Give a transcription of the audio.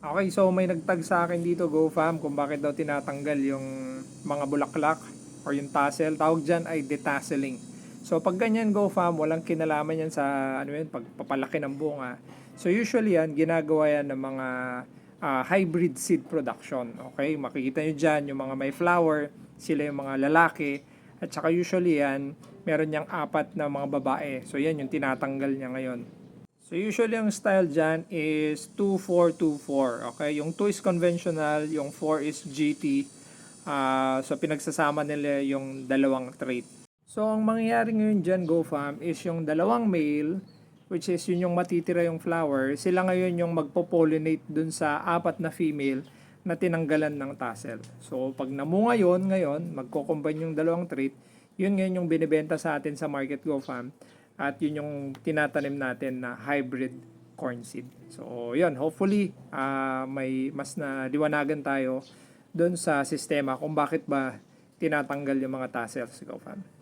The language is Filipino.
Okay, so may nagtag sa akin dito, GoFam, kung bakit daw tinatanggal yung mga bulaklak or yung tassel. Tawag dyan ay detasseling. So pag ganyan GoFam, walang kinalaman yan sa ano yun, pagpapalaki ng bunga. So usually yan, ginagawa yan ng mga ah, hybrid seed production. Okay, makikita nyo dyan yung mga may flower, sila yung mga lalaki. At saka usually yan, meron niyang apat na mga babae. So yan yung tinatanggal niya ngayon. So usually ang style dyan is 2-4-2-4. Okay? Yung 2 is conventional, yung 4 is GT. Ah, so pinagsasama nila yung dalawang trait. So ang mangyayari ngayon dyan, GoFam, is yung dalawang male, which is yun yung matitira yung flower, sila ngayon yung magpo-pollinate dun sa apat na female na tinanggalan ng tassel. So pag namunga yun ngayon, magko-combine yung dalawang trait, yun ngayon yung binibenta sa atin sa market GoFam at yun yung tinatanim natin na hybrid corn seed. So, yun, hopefully ah, may mas na liwanagan tayo doon sa sistema kung bakit ba tinatanggal yung mga tassels, GoFam.